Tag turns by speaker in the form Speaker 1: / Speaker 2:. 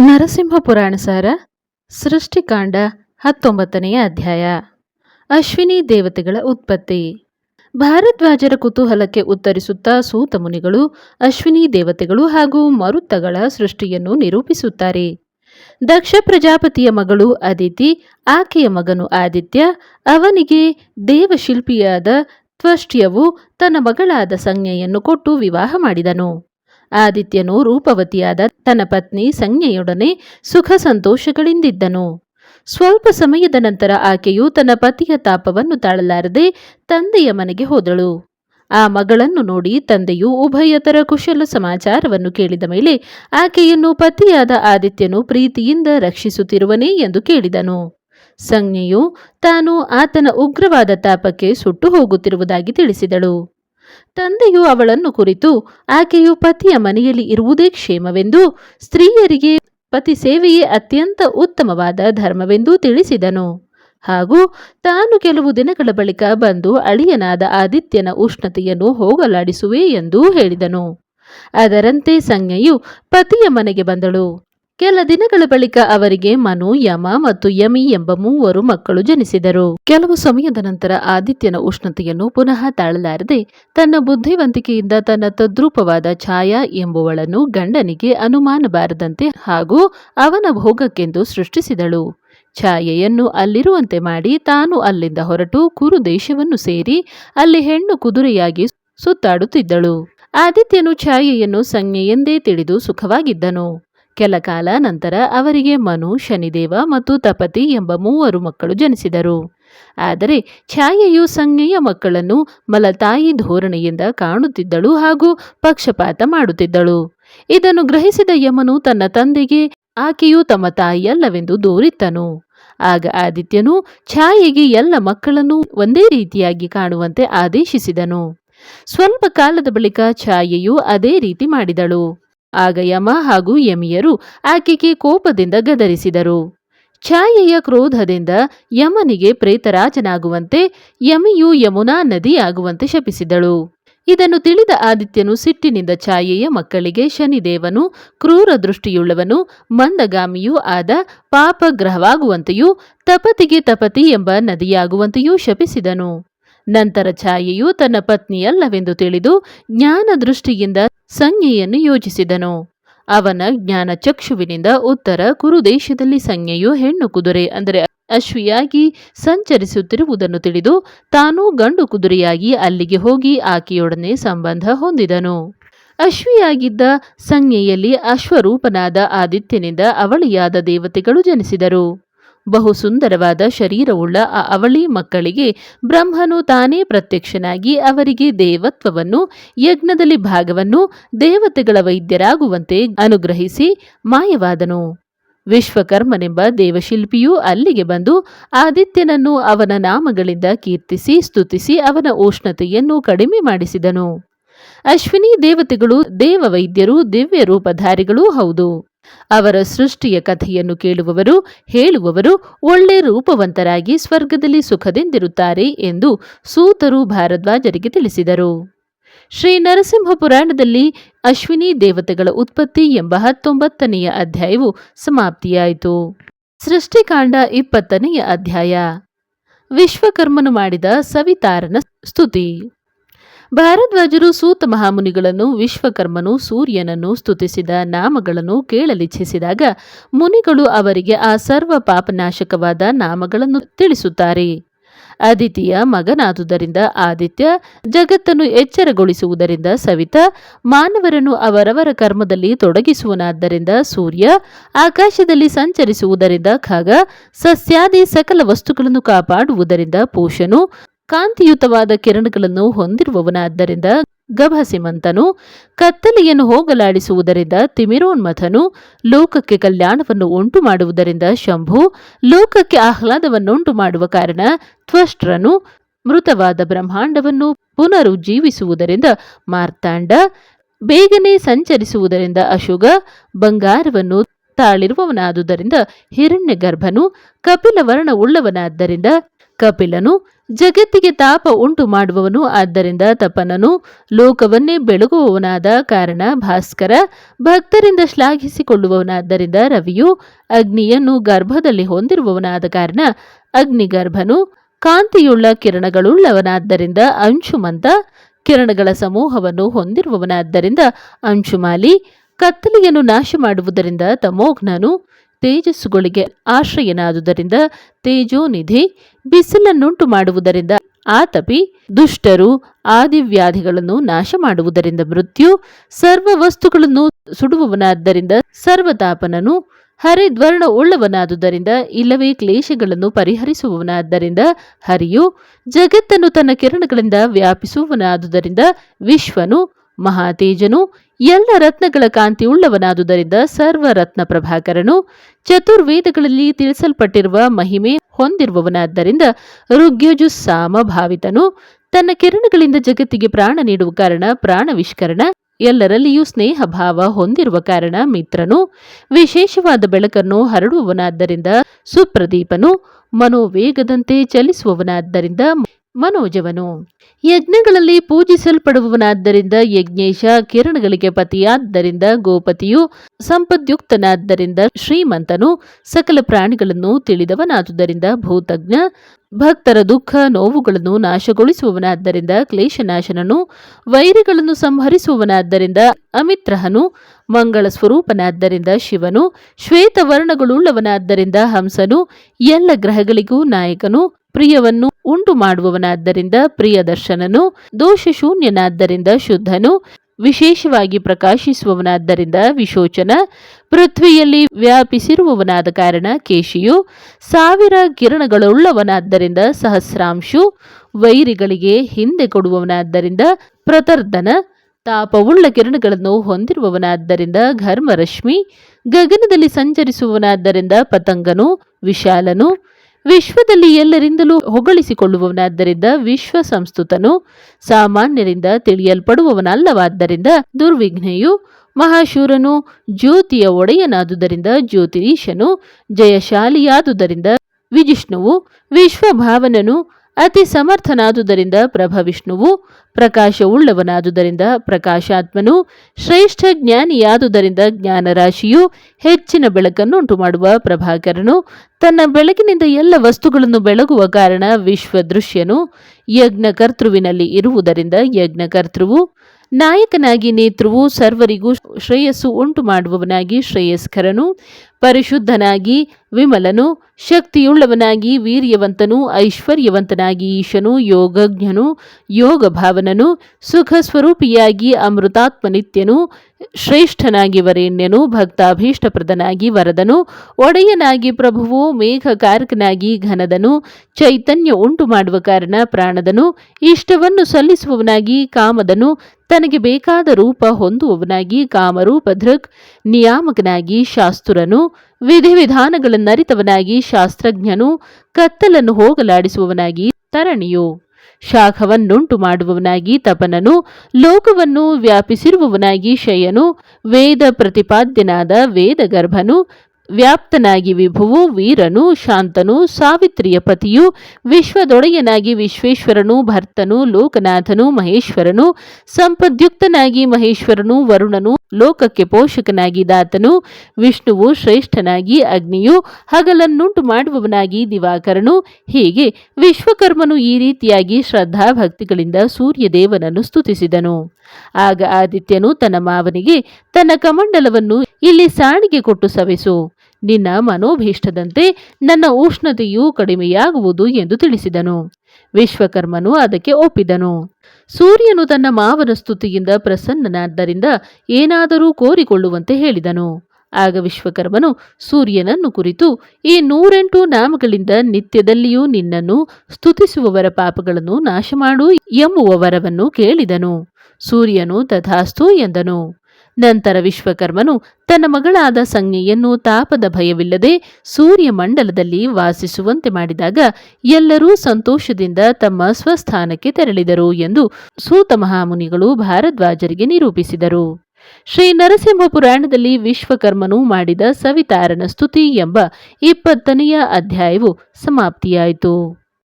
Speaker 1: ನರಸಿಂಹ ಪುರಾಣ ಸಾರ, ಸೃಷ್ಟಿಕಾಂಡ ಹತ್ತೊಂಬತ್ತನೆಯ ಅಧ್ಯಾಯ. ಅಶ್ವಿನಿ ದೇವತೆಗಳ ಉತ್ಪತ್ತಿ. ಭಾರದ್ವಾಜರ ಕುತೂಹಲಕ್ಕೆ ಉತ್ತರಿಸುತ್ತಾ ಸೂತ ಮುನಿಗಳು ಅಶ್ವಿನಿ ದೇವತೆಗಳು ಹಾಗೂ ಮರುತ್ತಗಳ ಸೃಷ್ಟಿಯನ್ನು ನಿರೂಪಿಸುತ್ತಾರೆ. ದಕ್ಷ ಪ್ರಜಾಪತಿಯ ಮಗಳು ಅದಿತಿ ಆಕೆಯ ಮಗನು ಆದಿತ್ಯ, ಅವನಿಗೆ ದೇವಶಿಲ್ಪಿಯಾದ ತ್ವಷ್ಟ್ಯವು ತನ್ನ ಮಗಳಾದ ಸಂಜ್ಞೆಯನ್ನು ಕೊಟ್ಟು ವಿವಾಹ ಮಾಡಿದನು. ಆದಿತ್ಯನು ರೂಪವತಿಯಾದ ತನ್ನ ಪತ್ನಿ ಸಂಜ್ಞೆಯೊಡನೆ ಸುಖ ಸಂತೋಷಗಳಿಂದಿದ್ದನು. ಸ್ವಲ್ಪ ಸಮಯದ ನಂತರ ಆಕೆಯು ತನ್ನ ಪತಿಯ ತಾಪವನ್ನು ತಾಳಲಾರದೆ ತಂದೆಯ ಮನೆಗೆ ಹೋದಳು. ಆ ಮಗಳನ್ನು ನೋಡಿ ತಂದೆಯು ಉಭಯತರ ಕುಶಲ ಸಮಾಚಾರವನ್ನು ಕೇಳಿದ ಮೇಲೆ ಆಕೆಯನ್ನು ಪತಿಯಾದ ಆದಿತ್ಯನು ಪ್ರೀತಿಯಿಂದ ರಕ್ಷಿಸುತ್ತಿರುವನೇ ಎಂದು ಕೇಳಿದನು. ಸಂಜ್ಞೆಯು ತಾನು ಆತನ ಉಗ್ರವಾದ ತಾಪಕ್ಕೆ ಸುಟ್ಟು ಹೋಗುತ್ತಿರುವುದಾಗಿ ತಿಳಿಸಿದಳು. ತಂದೆಯು ಅವಳನ್ನು ಕುರಿತು, ಆಕೆಯು ಪತಿಯ ಮನೆಯಲ್ಲಿ ಇರುವುದೇ ಕ್ಷೇಮವೆಂದು ಸ್ತ್ರೀಯರಿಗೆ ಪತಿ ಸೇವೆಯೇ ಅತ್ಯಂತ ಉತ್ತಮವಾದ ಧರ್ಮವೆಂದು ತಿಳಿಸಿದನು. ಹಾಗೂ ತಾನು ಕೆಲವು ದಿನಗಳ ಬಳಿಕ ಬಂದು ಅಳಿಯನಾದ ಆದಿತ್ಯನ ಉಷ್ಣತೆಯನ್ನು ಹೋಗಲಾಡಿಸುವೆ ಎಂದೂ ಹೇಳಿದನು. ಅದರಂತೆ ಸಂಜ್ಞೆಯು ಪತಿಯ ಮನೆಗೆ ಬಂದಳು. ಕೆಲ ದಿನಗಳ ಬಳಿಕ ಅವರಿಗೆ ಮನು, ಯಮ ಮತ್ತು ಯಮಿ ಎಂಬ ಮೂವರು ಮಕ್ಕಳು ಜನಿಸಿದರು. ಕೆಲವು ಸಮಯದ ನಂತರ ಆದಿತ್ಯನ ಉಷ್ಣತೆಯನ್ನು ಪುನಃ ತಾಳಲಾರದೆ ತನ್ನ ಬುದ್ಧಿವಂತಿಕೆಯಿಂದ ತನ್ನ ತದ್ರೂಪವಾದ ಛಾಯಾ ಎಂಬುವಳನ್ನು ಗಂಡನಿಗೆ ಅನುಮಾನ ಬಾರದಂತೆ ಹಾಗೂ ಅವನ ಭೋಗಕ್ಕೆಂದು ಸೃಷ್ಟಿಸಿದಳು. ಛಾಯೆಯನ್ನು ಅಲ್ಲಿರುವಂತೆ ಮಾಡಿ ತಾನು ಅಲ್ಲಿಂದ ಹೊರಟು ಕುರು ದೇಶವನ್ನು ಸೇರಿ ಅಲ್ಲಿ ಹೆಣ್ಣು ಕುದುರೆಯಾಗಿ ಸುತ್ತಾಡುತ್ತಿದ್ದಳು. ಆದಿತ್ಯನು ಛಾಯೆಯನ್ನು ಸಂಜ್ಞೆಯೆಂದೇ ತಿಳಿದು ಸುಖವಾಗಿದ್ದನು. ಕೆಲ ಕಾಲ ನಂತರ ಅವರಿಗೆ ಮನು, ಶನಿದೇವ ಮತ್ತು ತಪತಿ ಎಂಬ ಮೂವರು ಮಕ್ಕಳು ಜನಿಸಿದರು. ಆದರೆ ಛಾಯೆಯು ಸಂಜ್ಞೆಯ ಮಕ್ಕಳನ್ನು ಮಲತಾಯಿ ಧೋರಣೆಯಿಂದ ಕಾಣುತ್ತಿದ್ದಳು ಹಾಗೂ ಪಕ್ಷಪಾತ ಮಾಡುತ್ತಿದ್ದಳು. ಇದನ್ನು ಗ್ರಹಿಸಿದ ಯಮನು ತನ್ನ ತಂದೆಗೆ, ಆಕೆಯು ತಮ್ಮ ತಾಯಿಯಲ್ಲವೆಂದು ದೂರಿತ್ತನು. ಆಗ ಆದಿತ್ಯನು ಛಾಯೆಗೆ ಎಲ್ಲ ಮಕ್ಕಳನ್ನು ಒಂದೇ ರೀತಿಯಾಗಿ ಕಾಣುವಂತೆ ಆದೇಶಿಸಿದನು. ಸ್ವಲ್ಪ ಕಾಲದ ಬಳಿಕ ಛಾಯೆಯು ಅದೇ ರೀತಿ ಮಾಡಿದಳು. ಆಗ ಯಮ ಹಾಗೂ ಯಮಿಯರು ಆಕೆಗೆ ಕೋಪದಿಂದ ಗದರಿಸಿದರು. ಛಾಯೆಯ ಕ್ರೋಧದಿಂದ ಯಮನಿಗೆ ಪ್ರೇತರಾಜನಾಗುವಂತೆ ಯಮಿಯು ಯಮುನಾ ನದಿಯಾಗುವಂತೆ ಶಪಿಸಿದಳು. ಇದನ್ನು ತಿಳಿದ ಆದಿತ್ಯನು ಸಿಟ್ಟಿನಿಂದ ಛಾಯೆಯ ಮಕ್ಕಳಿಗೆ ಶನಿದೇವನು, ಕ್ರೂರ ದೃಷ್ಟಿಯುಳ್ಳವನು, ಮಂದಗಾಮಿಯೂ ಆದ ಪಾಪಗ್ರಹವಾಗುವಂತೆಯೂ, ತಪತಿಗೆ ತಪತಿ ಎಂಬ ನದಿಯಾಗುವಂತೆಯೂ ಶಪಿಸಿದನು. ನಂತರ ಛಾಯೆಯು ತನ್ನ ಪತ್ನಿಯಲ್ಲವೆಂದು ತಿಳಿದು ಜ್ಞಾನ ದೃಷ್ಟಿಯಿಂದ ಸಂಜ್ಞೆಯನ್ನು ಯೋಚಿಸಿದನು. ಅವನ ಜ್ಞಾನ ಚಕ್ಷುವಿನಿಂದ ಉತ್ತರ ಕುರುದೇಶದಲ್ಲಿ ಸಂಜ್ಞೆಯು ಹೆಣ್ಣು ಕುದುರೆ, ಅಂದರೆ ಅಶ್ವಿಯಾಗಿ ಸಂಚರಿಸುತ್ತಿರುವುದನ್ನು ತಿಳಿದು ತಾನೂ ಗಂಡು ಕುದುರೆಯಾಗಿ ಅಲ್ಲಿಗೆ ಹೋಗಿ ಆಕೆಯೊಡನೆ ಸಂಬಂಧ ಹೊಂದಿದನು. ಅಶ್ವಿಯಾಗಿದ್ದ ಸಂಜ್ಞೆಯಲ್ಲಿ ಅಶ್ವರೂಪನಾದ ಆದಿತ್ಯನಿಂದ ಅವಳಿಯಾದ ದೇವತೆಗಳು ಜನಿಸಿದರು. ಬಹು ಸುಂದರವಾದ ಶರೀರವುಳ್ಳ ಆ ಅವಳಿ ಮಕ್ಕಳಿಗೆ ಬ್ರಹ್ಮನು ತಾನೇ ಪ್ರತ್ಯಕ್ಷನಾಗಿ ಅವರಿಗೆ ದೇವತ್ವವನ್ನು, ಯಜ್ಞದಲ್ಲಿ ಭಾಗವನ್ನು, ದೇವತೆಗಳ ವೈದ್ಯರಾಗುವಂತೆ ಅನುಗ್ರಹಿಸಿ ಮಾಯವಾದನು. ವಿಶ್ವಕರ್ಮನೆಂಬ ದೇವಶಿಲ್ಪಿಯೂ ಅಲ್ಲಿಗೆ ಬಂದು ಆದಿತ್ಯನನ್ನು ಅವನ ನಾಮಗಳಿಂದ ಕೀರ್ತಿಸಿ, ಸ್ತುತಿಸಿ ಅವನ ಉಷ್ಣತೆಯನ್ನು ಕಡಿಮೆ ಮಾಡಿಸಿದನು. ಅಶ್ವಿನಿ ದೇವತೆಗಳು ದೇವವೈದ್ಯರು ದಿವ್ಯ ರೂಪಧಾರಿಗಳೂ ಹೌದು. ಅವರ ಸೃಷ್ಟಿಯ ಕಥೆಯನ್ನು ಕೇಳುವವರು, ಹೇಳುವವರು ಒಳ್ಳೆ ರೂಪವಂತರಾಗಿ ಸ್ವರ್ಗದಲ್ಲಿ ಸುಖದಿಂದಿರುತ್ತಾರೆ ಎಂದು ಸೂತರು ಭಾರದ್ವಾಜರಿಗೆ ತಿಳಿಸಿದರು. ಶ್ರೀ ನರಸಿಂಹ ಪುರಾಣದಲ್ಲಿ ಅಶ್ವಿನಿ ದೇವತೆಗಳ ಉತ್ಪತ್ತಿ ಎಂಬ ಹತ್ತೊಂಬತ್ತನೆಯ ಅಧ್ಯಾಯವು ಸಮಾಪ್ತಿಯಾಯಿತು. ಸೃಷ್ಟಿಕಾಂಡ ಇಪ್ಪತ್ತನೆಯ ಅಧ್ಯಾಯ. ವಿಶ್ವಕರ್ಮನು ಮಾಡಿದ ಸವಿತಾರನ ಸ್ತುತಿ. ಭಾರದ್ವಾಜರು ಸೂತ ಮಹಾಮುನಿಗಳನ್ನು, ವಿಶ್ವಕರ್ಮನು ಸೂರ್ಯನನ್ನು ಸ್ತುತಿಸಿದ ನಾಮಗಳನ್ನು ಕೇಳಲಿಚ್ಛಿಸಿದಾಗ ಮುನಿಗಳು ಅವರಿಗೆ ಆ ಸರ್ವ ಪಾಪನಾಶಕವಾದ ನಾಮಗಳನ್ನು ತಿಳಿಸುತ್ತಾರೆ. ಅದಿತಿಯ ಮಗನಾದುದರಿಂದ ಆದಿತ್ಯ ಜಗತ್ತನ್ನು ಎಚ್ಚರಗೊಳಿಸುವುದರಿಂದ ಸವಿತ, ಮಾನವರನ್ನು ಅವರವರ ಕರ್ಮದಲ್ಲಿ ತೊಡಗಿಸುವನಾದ್ದರಿಂದ ಸೂರ್ಯ, ಆಕಾಶದಲ್ಲಿ ಸಂಚರಿಸುವುದರಿಂದ ಖಗ, ಸಸ್ಯಾದಿ ಸಕಲ ವಸ್ತುಗಳನ್ನು ಕಾಪಾಡುವುದರಿಂದ ಪೂಷನು ಕಾಂತಿಯುತವಾದ ಕಿರಣಗಳನ್ನು ಹೊಂದಿರುವವನಾದ್ದರಿಂದ ಗಭಸಿಮಂತನು, ಕತ್ತಲೆಯನ್ನು ಹೋಗಲಾಡಿಸುವುದರಿಂದ ತಿಮಿರೋನ್ಮಥನು, ಲೋಕಕ್ಕೆ ಕಲ್ಯಾಣವನ್ನು ಉಂಟು ಮಾಡುವುದರಿಂದ ಶಂಭು, ಲೋಕಕ್ಕೆ ಆಹ್ಲಾದವನ್ನುಂಟು ಮಾಡುವ ಕಾರಣ ತ್ವಷ್ಟ್ರನು ಮೃತವಾದ ಬ್ರಹ್ಮಾಂಡವನ್ನು ಪುನರುಜ್ಜೀವಿಸುವುದರಿಂದ ಮಾರ್ತಾಂಡ, ಬೇಗನೆ ಸಂಚರಿಸುವುದರಿಂದ ಅಶುಗ, ಬಂಗಾರವನ್ನು ತಾಳಿರುವವನಾದುದರಿಂದ ಹಿರಣ್ಯ ಗರ್ಭನು ಕಪಿಲವರ್ಣ ವರ್ಣವುಳ್ಳವನಾದ್ದರಿಂದ ಕಪಿಲನು ಜಗತ್ತಿಗೆ ತಾಪ ಉಂಟು ಮಾಡುವವನು, ಆದ್ದರಿಂದ ತಪನನು ಲೋಕವನ್ನೇ ಬೆಳಗುವವನಾದ ಕಾರಣ ಭಾಸ್ಕರ ಭಕ್ತರಿಂದ ಶ್ಲಾಘಿಸಿಕೊಳ್ಳುವವನಾದ್ದರಿಂದ ರವಿಯು ಅಗ್ನಿಯನ್ನು ಗರ್ಭದಲ್ಲಿ ಹೊಂದಿರುವವನಾದ ಕಾರಣ ಅಗ್ನಿಗರ್ಭನು ಕಾಂತಿಯುಳ್ಳ ಕಿರಣಗಳುಳ್ಳವನಾದ್ದರಿಂದ ಅಂಶುಮಂತ ಕಿರಣಗಳ ಸಮೂಹವನ್ನು ಹೊಂದಿರುವವನಾದ್ದರಿಂದ ಅಂಶುಮಾಲಿ ಕತ್ತಲೆಯನ್ನು ನಾಶ ಮಾಡುವುದರಿಂದ ತಮೋಘ್ನನು ತೇಜಸ್ಸುಗಳಿಗೆ ಆಶ್ರಯನಾದುದರಿಂದ ತೇಜೋನಿಧಿ ಬಿಸಿಲನ್ನುಂಟು ಮಾಡುವುದರಿಂದ ಆತಪಿ ದುಷ್ಟರು ಆದಿವ್ಯಾಧಿಗಳನ್ನು ನಾಶ ಮಾಡುವುದರಿಂದ ಮೃತ್ಯು ಸರ್ವ ವಸ್ತುಗಳನ್ನು ಸುಡುವವನಾದ್ದರಿಂದ ಸರ್ವತಾಪನನು ಹರಿದ್ವರ್ಣ ಉಳ್ಳವನಾದುದರಿಂದ ಇಲ್ಲವೇ ಕ್ಲೇಶಗಳನ್ನು ಪರಿಹರಿಸುವವನಾದ್ದರಿಂದ ಹರಿಯು ಜಗತ್ತನ್ನು ತನ್ನ ಕಿರಣಗಳಿಂದ ವ್ಯಾಪಿಸುವವನಾದುದರಿಂದ ವಿಶ್ವನು ಮಹಾತೇಜನು ಎಲ್ಲ ರತ್ನಗಳ ಕಾಂತಿ ಉಳ್ಳವನಾದುದರಿಂದ ಸರ್ವರತ್ನ ಪ್ರಭಾಕರನು ಚತುರ್ವೇದಗಳಲ್ಲಿ ತಿಳಿಸಲ್ಪಟ್ಟಿರುವ ಮಹಿಮೆ ಹೊಂದಿರುವವನಾದ್ದರಿಂದ ಸಾಮ ಭಾವಿತನು ತನ್ನ ಕಿರಣಗಳಿಂದ ಜಗತ್ತಿಗೆ ಪ್ರಾಣ ನೀಡುವ ಕಾರಣ ಪ್ರಾಣವಿಷ್ಕರಣ, ಎಲ್ಲರಲ್ಲಿಯೂ ಸ್ನೇಹ ಭಾವ ಹೊಂದಿರುವ ಕಾರಣ ಮಿತ್ರನು. ವಿಶೇಷವಾದ ಬೆಳಕನ್ನು ಹರಡುವವನಾದ್ದರಿಂದ ಸುಪ್ರದೀಪನು, ಮನೋವೇಗದಂತೆ ಚಲಿಸುವವನಾದ್ದರಿಂದ ಮನೋಜವನು, ಯಜ್ಞಗಳಲ್ಲಿ ಪೂಜಿಸಲ್ಪಡುವವನಾದ್ದರಿಂದ ಯಜ್ಞೇಶ ಕಿರಣಗಳಿಗೆ ಪತಿಯಾದ್ದರಿಂದ ಗೋಪತಿಯು ಸಂಪದ್ಯುಕ್ತನಾದ್ದರಿಂದ ಶ್ರೀಮಂತನು ಸಕಲ ಪ್ರಾಣಿಗಳನ್ನು ತಿಳಿದವನಾದುದರಿಂದ ಭೂತಜ್ಞ, ಭಕ್ತರ ದುಃಖ, ನೋವುಗಳನ್ನು ನಾಶಗೊಳಿಸುವವನಾದ್ದರಿಂದ ಕ್ಲೇಶನಾಶನನು, ವೈರಿಗಳನ್ನು ಸಂಹರಿಸುವವನಾದ್ದರಿಂದ ಅಮಿತ್ರಹನು, ಮಂಗಳ ಸ್ವರೂಪನಾದ್ದರಿಂದ ಶಿವನು, ಶ್ವೇತವರ್ಣಗಳುಳ್ಳವನಾದ್ದರಿಂದ ಹಂಸನು, ಎಲ್ಲ ಗ್ರಹಗಳಿಗೂ ನಾಯಕನು ಪ್ರಿಯವನ್ನು ಉಂಟು ಮಾಡುವವನಾದ್ದರಿಂದ ಪ್ರಿಯದರ್ಶನನು, ದೋಷಶೂನ್ಯನಾದ್ದರಿಂದ ಶುದ್ಧನು, ವಿಶೇಷವಾಗಿ ಪ್ರಕಾಶಿಸುವವನಾದ್ದರಿಂದ ವಿಶೋಚನ, ಪೃಥ್ವಿಯಲ್ಲಿ ವ್ಯಾಪಿಸಿರುವವನಾದ ಕಾರಣ ಕೇಶಿಯು ಸಾವಿರ ಕಿರಣಗಳುಳ್ಳವನಾದ್ದರಿಂದ ಸಹಸ್ರಾಂಶು ವೈರಿಗಳಿಗೆ ಹಿಂದೆ ಕೊಡುವವನಾದ್ದರಿಂದ ಪ್ರತರ್ಧನ, ತಾಪವುಳ್ಳ ಕಿರಣಗಳನ್ನು ಹೊಂದಿರುವವನಾದ್ದರಿಂದ ಘರ್ಮರಶ್ಮಿ, ಗಗನದಲ್ಲಿ ಸಂಚರಿಸುವವನಾದ್ದರಿಂದ ಪತಂಗನು, ವಿಶಾಲನು ವಿಶ್ವದಲ್ಲಿ ಎಲ್ಲರಿಂದಲೂ ಹೊಗಳಿಸಿಕೊಳ್ಳುವವನಾದ್ದರಿಂದ ವಿಶ್ವ ಸಂಸ್ತುತನು ಸಾಮಾನ್ಯರಿಂದ ತಿಳಿಯಲ್ಪಡುವವನಲ್ಲವಾದ್ದರಿಂದ ದುರ್ವಿಘ್ನೆಯು ಮಹಾಶೂರನು ಜ್ಯೋತಿಯ ಒಡೆಯನಾದುದರಿಂದ ಜ್ಯೋತಿರೀಶನು ಜಯಶಾಲಿಯಾದುದರಿಂದ ವಿಜಿಷ್ಣುವು ವಿಶ್ವಭಾವನನು ಅತಿ ಸಮರ್ಥನಾದುದರಿಂದ ಪ್ರಭವಿಷ್ಣುವು ಪ್ರಕಾಶವುಳ್ಳವನಾದುದರಿಂದ ಪ್ರಕಾಶಾತ್ಮನು, ಶ್ರೇಷ್ಠ ಜ್ಞಾನಿಯಾದುದರಿಂದ ಜ್ಞಾನರಾಶಿಯು ಹೆಚ್ಚಿನ ಬೆಳಕನ್ನುಂಟು ಮಾಡುವ ಪ್ರಭಾಕರನು, ತನ್ನ ಬೆಳಕಿನಿಂದ ಎಲ್ಲ ವಸ್ತುಗಳನ್ನು ಬೆಳಗುವ ಕಾರಣ ವಿಶ್ವದೃಶ್ಯನು ಯಜ್ಞಕರ್ತೃವಿನಲ್ಲಿ ಇರುವುದರಿಂದ ಯಜ್ಞಕರ್ತೃವು ನಾಯಕನಾಗಿ ನೇತೃವು ಸರ್ವರಿಗೂ ಶ್ರೇಯಸ್ಸು ಉಂಟು ಮಾಡುವವನಾಗಿ ಶ್ರೇಯಸ್ಕರನು, ಪರಿಶುದ್ಧನಾಗಿ ವಿಮಲನು, ಶಕ್ತಿಯುಳ್ಳವನಾಗಿ ವೀರ್ಯವಂತನು, ಐಶ್ವರ್ಯವಂತನಾಗಿ ಈಶನು, ಯೋಗಜ್ಞನು ಯೋಗ ಭಾವನನು ಸುಖ ಸ್ವರೂಪಿಯಾಗಿ ಅಮೃತಾತ್ಮನಿತ್ಯನು ಶ್ರೇಷ್ಠನಾಗಿ ವರೇಣ್ಯನು ಭಕ್ತಾಭೀಷ್ಟಪ್ರದನಾಗಿ ವರದನು, ಒಡೆಯನಾಗಿ ಪ್ರಭುವು, ಮೇಘಕಾರಕನಾಗಿ ಘನದನು, ಚೈತನ್ಯ ಉಂಟು ಮಾಡುವ ಕಾರಣ ಪ್ರಾಣದನು, ಇಷ್ಟವನ್ನು ಸಲ್ಲಿಸುವವನಾಗಿ ಕಾಮದನು ತನಗೆ ಬೇಕಾದ ರೂಪ ಹೊಂದುವವನಾಗಿ ಕಾಮರೂಪ ನಿಯಾಮಕನಾಗಿ ಶಾಸ್ತ್ರನು, ವಿಧಿವಿಧಾನಗಳನ್ನರಿತವನಾಗಿ ಶಾಸ್ತ್ರಜ್ಞನು, ಕತ್ತಲನ್ನು ಹೋಗಲಾಡಿಸುವವನಾಗಿ ತರಣಿಯು. ಶಾಖವನ್ನುಂಟು ಮಾಡುವವನಾಗಿ ತಪನನು, ಲೋಕವನ್ನು ವ್ಯಾಪಿಸಿರುವವನಾಗಿ ಶಯನು, ವೇದ ಪ್ರತಿಪಾದ್ಯನಾದ ವೇದಗರ್ಭನು ವ್ಯಾಪ್ತನಾಗಿ ವಿಭುವು, ವೀರನು, ಶಾಂತನು, ಸಾವಿತ್ರಿಯ ಪತಿಯು, ವಿಶ್ವದೊಡೆಯನಾಗಿ ವಿಶ್ವೇಶ್ವರನು, ಭರ್ತನು, ಲೋಕನಾಥನು, ಮಹೇಶ್ವರನು, ಸಂಪದ್ಯುಕ್ತನಾಗಿ ಮಹೇಶ್ವರನು, ವರುಣನು, ಲೋಕಕ್ಕೆ ಪೋಷಕನಾಗಿ ದಾತನು, ವಿಷ್ಣುವು ಶ್ರೇಷ್ಠನಾಗಿ ಅಗ್ನಿಯು, ಹಗಲನ್ನುಂಟು ಮಾಡುವವನಾಗಿ ದಿವಾಕರನು, ಹೀಗೆ ವಿಶ್ವಕರ್ಮನು ಈ ರೀತಿಯಾಗಿ ಶ್ರದ್ಧಾ ಭಕ್ತಿಗಳಿಂದ ಸೂರ್ಯದೇವನನ್ನು ಸ್ತುತಿಸಿದನು. ಆಗ ಆದಿತ್ಯನು ತನ್ನ ಮಾವನಿಗೆ ತನ್ನ ಕಮಂಡಲವನ್ನು ಇಲ್ಲಿ ಸಾಣಿಗೆ ಕೊಟ್ಟು ಸವೆಸು. ನಿನ್ನ ಮನೋಭೀಷ್ಟದಂತೆ ನನ್ನ ಉಷ್ಣತೆಯು ಕಡಿಮೆಯಾಗುವುದು ಎಂದು ತಿಳಿಸಿದನು. ವಿಶ್ವಕರ್ಮನು ಅದಕ್ಕೆ ಒಪ್ಪಿದನು. ಸೂರ್ಯನು ತನ್ನ ಮಾವನ ಸ್ತುತಿಯಿಂದ ಪ್ರಸನ್ನನಾದ್ದರಿಂದ ಏನಾದರೂ ಕೋರಿಕೊಳ್ಳುವಂತೆ ಹೇಳಿದನು. ಆಗ ವಿಶ್ವಕರ್ಮನು ಸೂರ್ಯನನ್ನು ಕುರಿತು, ಈ ನೂರೆಂಟು ನಾಮಗಳಿಂದ ನಿತ್ಯದಲ್ಲಿಯೂ ನಿನ್ನನ್ನು ಸ್ತುತಿಸುವವರ ಪಾಪಗಳನ್ನು ನಾಶ ಮಾಡು ಎಂಬುವ ಕೇಳಿದನು. ಸೂರ್ಯನು ತಥಾಸ್ತು ಎಂದನು. ನಂತರ ವಿಶ್ವಕರ್ಮನು ತನ್ನ ಮಗಳಾದ ಸಂಜ್ಞೆಯನ್ನು ತಾಪದ ಭಯವಿಲ್ಲದೆ ಸೂರ್ಯಮಂಡಲದಲ್ಲಿ ವಾಸಿಸುವಂತೆ ಮಾಡಿದಾಗ ಎಲ್ಲರೂ ಸಂತೋಷದಿಂದ ತಮ್ಮ ಸ್ವಸ್ಥಾನಕ್ಕೆ ತೆರಳಿದರು ಎಂದು ಸೂತ ಮಹಾಮುನಿಗಳು ಭಾರದ್ವಾಜರಿಗೆ ನಿರೂಪಿಸಿದರು. ಶ್ರೀ ನರಸಿಂಹ ಪುರಾಣದಲ್ಲಿ ವಿಶ್ವಕರ್ಮನು ಮಾಡಿದ ಸವಿತಾರನ ಸ್ತುತಿ ಎಂಬ ಇಪ್ಪತ್ತನೆಯ ಅಧ್ಯಾಯವು ಸಮಾಪ್ತಿಯಾಯಿತು.